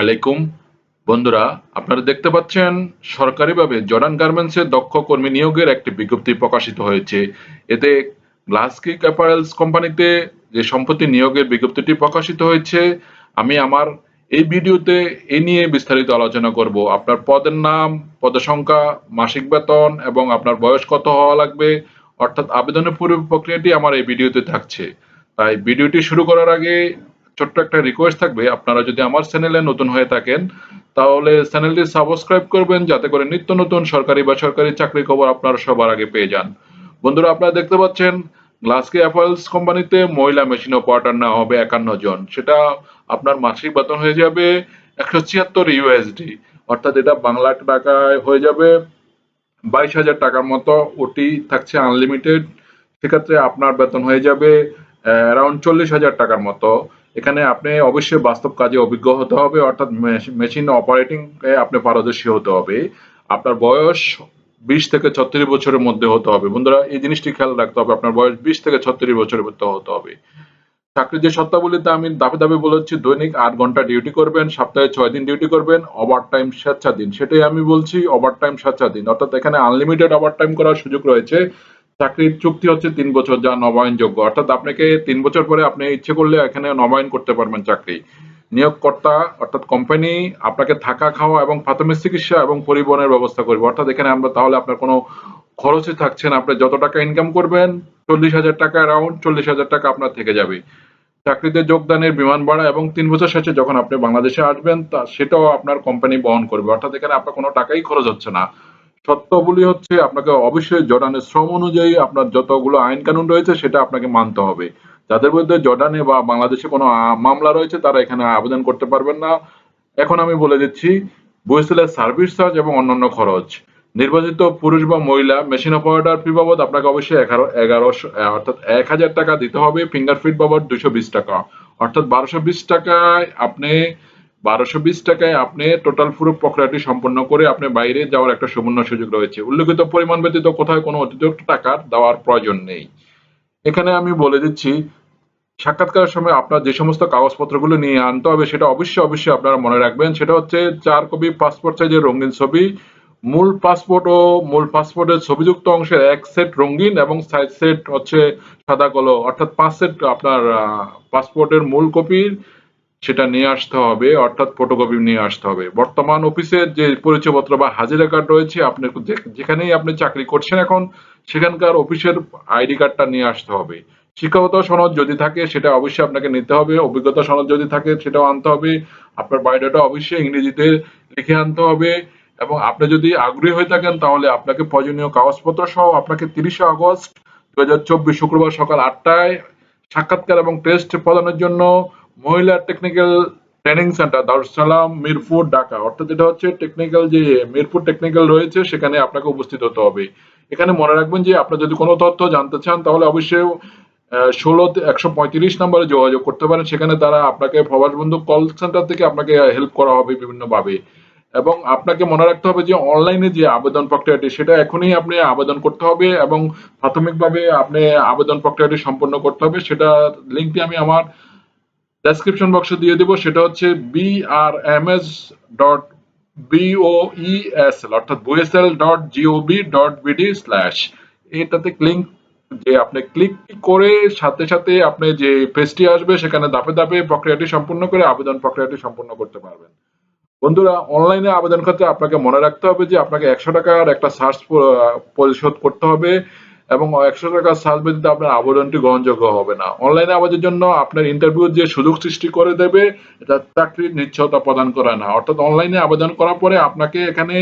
আলাইকুম। বন্ধুরা, আপনারা দেখতে পাচ্ছেন, সরকারিভাবে জর্ডান গার্মেন্টসের দক্ষ কর্মী নিয়োগের একটি বিজ্ঞপ্তি প্রকাশিত হয়েছে। এতে গ্লাসকিক অ্যাপারেলস কোম্পানিতে যে সম্প্রতি নিয়োগের বিজ্ঞপ্তিটি প্রকাশিত হয়েছে, আমি আমার এই ভিডিওতে এ নিয়ে বিস্তারিত আলোচনা করব। আপনার পদের নাম পদের সংখ্যা মাসিক বেতন এবং আপনার বয়স কত হওয়া লাগবে, অর্থাৎ আবেদনের পূর্ব প্রক্রিয়াটি আমার এই ভিডিওতে থাকছে। তাই ভিডিওটি শুরু করার আগে ছোট্ট একটা রিকোয়েস্ট থাকবে, আপনারা যদি আমার চ্যানেলে নতুন হয়ে থাকেন, তাহলে চ্যানেলটি সাবস্ক্রাইব করবেন, যাতে করে নিত্য নতুন সরকারি বা সরকারি চাকরি খবর আপনারা সবার আগে পেয়ে যান। বন্ধুরা, আপনারা দেখতে পাচ্ছেন গ্লাসকে অ্যাপেলস কোম্পানিতে মহিলা মেশিন অপারেটর নেওয়া হবে একান্ন জন। সেটা আপনার মাসিক বেতন হয়ে যাবে একশো ছিয়াত্তর ইউএসডি অর্থাৎ এটা বাংলা টাকায় হয়ে যাবে বাইশ হাজার টাকার মতো। ওটি থাকছে আনলিমিটেড সেক্ষেত্রে আপনার বেতন হয়ে যাবে অ্যারাউন্ড চল্লিশ হাজার টাকার মতো। এখানে আপনি অবশ্যই বাস্তব কাজে অভিজ্ঞ হতে হবে, অর্থাৎ মেশিন অপারেটিং আপনি পারদর্শী হতে হবে। আপনার বয়স বিশ থেকে ছত্রিশ বছরের মধ্যে হতে হবে। বন্ধুরা, এই জিনিসটি খেয়াল রাখতে হবে, আপনার বয়স বিশ থেকে ছত্রিশ বছরের মধ্যে হতে হবে। চাকরির যে শর্তাবলীতে আমি দাবি দাবি বলেছি, দৈনিক আট ঘণ্টা ডিউটি করবেন, সপ্তাহে ছয় দিন ডিউটি করবেন ওভার টাইম স্বেচ্ছাধীন। সেটাই আমি বলছি ওভার টাইম স্বেচ্ছাধীন। অর্থাৎ এখানে আনলিমিটেড ওভার টাইম করার সুযোগ রয়েছে। চাকরির চুক্তি হচ্ছে তিন বছর যা নবায়নযোগ্য অর্থাৎ আপনাকে তিন বছর পরে আপনি ইচ্ছে করলে এখানে নবায়ন করতে পারবেন চাকরি। নিয়োগকর্তা অর্থাৎ কোম্পানি আপনাকে থাকা, খাওয়া এবং প্রাথমিক চিকিৎসা এবং পরিবহনের ব্যবস্থা করবে। অর্থাৎ এখানে আমরা তাহলে আপনার কোনো খরচই থাকছে না। আপনি যত টাকা ইনকাম করবেন, চল্লিশ হাজার টাকা অ্যারাউন্ড চল্লিশ হাজার টাকা আপনার থেকে যাবে। চাকরিতে যোগদানের বিমান ভাড়া এবং তিন বছর শেষে যখন আপনি বাংলাদেশে আসবেন, তা সেটাও আপনার কোম্পানি বহন করবে। অর্থাৎ এখানে আপনার কোনো টাকাই খরচ হচ্ছে না। শর্তগুলি হচ্ছে আপনাকে অবশ্যই জর্ডানের শ্রম অনুযায়ী আপনার যতগুলো আইন কানুন রয়েছে সেটা আপনাকে মানতে হবে। যাদের বিরুদ্ধে জর্ডানে বা বাংলাদেশে কোনো মামলা রয়েছে, তারা এখানে আবেদন করতে পারবেন না। এখন আমি বলে দিচ্ছি বুয়েসেলের সার্ভিস চার্জ এবং অন্যান্য খরচ। নির্বাচিত পুরুষ বা মহিলা মেশিন অপারেটর ফি বাবদ আপনাকে অবশ্যই এগারো, এগারোশো অর্থাৎ এক হাজার টাকা দিতে হবে। ফিঙ্গারপ্রিন্ট বাবদ দুশো বিশ টাকা। অর্থাৎ বারোশো বিশ টাকায় আপনি বারোশো বিশ টাকায় আপনি টোটাল পুরো প্রক্রিয়াটি সম্পন্ন করে আপনি বাইরে যাওয়ার একটা সুবর্ণ সুযোগ রয়েছে। উল্লেখিত পরিমাণ ব্যতীত কোথাও কোনো অতিরিক্ত টাকার দেওয়ার প্রয়োজন নেই। এখানে আমি বলে দিচ্ছি, সাক্ষাৎকারের সময় আপনার যে সমস্ত কাগজপত্রগুলো নিয়ে আনতে হবে সেটা অবশ্যই অবশ্যই আপনারা মনে রাখবেন। সেটা হচ্ছে চার কপি পাসপোর্ট সাইজের রঙিন ছবি, মূল পাসপোর্ট ও মূল পাসপোর্টের ছবিযুক্ত অংশের এক সেট রঙিন এবং সাইড সেট হচ্ছে সাদা কালো অর্থাৎ পাঁচ সেট আপনার পাসপোর্টের মূল কপির সেটা নিয়ে আসতে হবে, অর্থাৎ ফটোকপি নিয়ে আসতে হবে। বর্তমান অফিসের যে পরিচয়পত্র বা হাজিরা কার্ড রয়েছে, আপনি যেখানেই আপনি চাকরি করছেন এখন, সেখানকার অফিসের আইডি কার্ডটা নিয়ে আসতে হবে। শিক্ষাগত সনদ যদি থাকে, সেটা অবশ্যই আপনাকে নিতে হবে। অভিজ্ঞতা সনদ যদি থাকে, সেটাও আনতে হবে। আপনার বায়োডাটা অবশ্যই ইংরেজিতে লিখে আনতে হবে। এবং আপনি যদি আগ্রহী হয়ে থাকেন, তাহলে আপনাকে প্রয়োজনীয় কাগজপত্র সহ আপনাকে তিরিশে আগস্ট দু শুক্রবার সকাল আটটায় সাক্ষাৎকার এবং টেস্ট প্রদানের জন্য মহিলা technical training centre Darussalam Mirpur Dhaka অর্থাৎ এটা হচ্ছে টেকনিক্যাল যে মিরপুর টেকনিক্যাল রয়েছে, সেখানে আপনাকে উপস্থিত হতে হবে। এখানে মনে রাখবেন যে আপনার যদি কোনো তথ্য জানতে চান, তাহলে অবশ্যই ষোলো একশো পঁয়ত্রিশ নম্বরে যোগাযোগ করতে পারেন। সেখানে তারা আপনাকে প্রবাস বন্ধু কল সেন্টার থেকে আপনাকে হেল্প করা হবে বিভিন্নভাবে। এবং আপনাকে মনে রাখতে হবে যে অনলাইনে যে আবেদন প্রক্রিয়াটি সেটা এখনই আপনি আবেদন করতে হবে এবং প্রাথমিকভাবে আপনি আবেদন প্রক্রিয়াটি সম্পন্ন করতে হবে। সেটা লিঙ্কটি আমি আমার ডেসক্রিপশন বক্সে দিয়ে দেবো, সেটা হচ্ছে বিআরএমএস ডট বিওইএসএল অর্থাৎ BOESL dot GOB dot BD slash এটাতে লিঙ্ক যে আপনি ক্লিক করে সাথে সাথে আপনি যে পেজটি আসবে, সেখানে ধাপে ধাপে প্রক্রিয়াটি সম্পূর্ণ করে আবেদন প্রক্রিয়াটি সম্পূর্ণ করতে পারবেন। বন্ধুরা অনলাইনে আবেদন করতে আপনাকে মনে রাখতে হবে যে আপনাকে একশো টাকার একটা সার্চ পরিশোধ করতে হবে। এবং একশো টাকার সার্চ ব্যতীত আপনার আবেদনটি গ্রহণযোগ্য হবে না। অনলাইনে আবেদনের জন্য আপনার ইন্টারভিউ যে সুযোগ সৃষ্টি করে দেবে, এটা চাকরির নিশ্চয়তা প্রদান করে না। অর্থাৎ অনলাইনে আবেদন করার পরে আপনাকে এখানে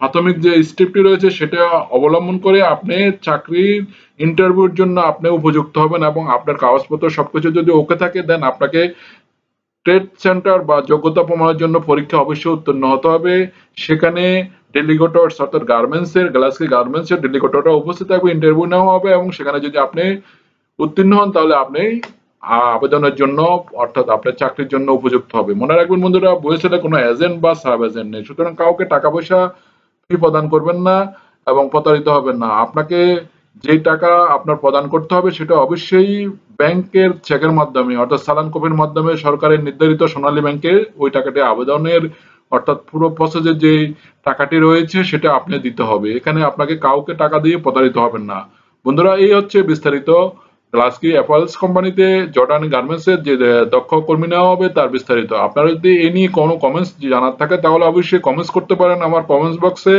প্রাথমিক যে স্টেপটি রয়েছে, সেটা অবলম্বন করে আপনি চাকরির ইন্টারভিউর জন্য আপনি উপযুক্ত হবেন এবং আপনার কাগজপত্র সবকিছু যদি ওকে থাকে দেন আপনাকে ট্রেড সেন্টার বা যোগ্যতা প্রমাণের জন্য পরীক্ষা অবশ্যই উত্তীর্ণ হতে হবে। সেখানে ডেলিগেটর্স অর্থাৎ গার্মেন্টস এর গ্লাসকি গার্মেন্টস এর ডেলিগেটররা উপস্থিত থাকবে ইন্টারভিউ নেওয়া হবে এবং সেখানে যদি আপনি উত্তীর্ণ হন, তাহলে আপনি আবেদনের জন্য অর্থাৎ আপনার চাকরির জন্য উপযুক্ত হবে। মনে রাখবেন বন্ধুরা বইয়েছে কোনো এজেন্ট বা সাব এজেন্ট নেই। সুতরাং কাউকে টাকা পয়সা ফি প্রদান করবেন না এবং প্রতারিত হবেন না। আপনাকে যে টাকা আপনার প্রদান করতে হবে, সেটা অবশ্যই ব্যাংকের চেকের মাধ্যমে, অর্থাৎ সালান কপির মাধ্যমে সরকারের নির্ধারিত সোনালী ব্যাংকে ওই টাকাটি আবেদনের অর্থাৎ পুরো প্রসেসের যে টাকাটি রয়েছে সেটা আপনি দিতে হবে। এখানে আপনাকে কাউকে টাকা দিয়ে প্রতারিত হবেন না। বন্ধুরা, এই হচ্ছে বিস্তারিত। গ্লাসকি অ্যাপালস কোম্পানিতে জর্ডান গার্মেন্টসের যে দক্ষ কর্মী নেওয়া হবে তার বিস্তারিত। আপনারা যদি এ নিয়ে কোনো কমেন্টস জানার থাকে, তাহলে অবশ্যই কমেন্টস করতে পারেন আমার কমেন্টস বক্সে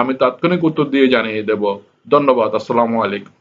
আমি তাৎক্ষণিক উত্তর দিয়ে জানিয়ে দেব। ধন্যবাদ। আসসালামু আলাইকুম।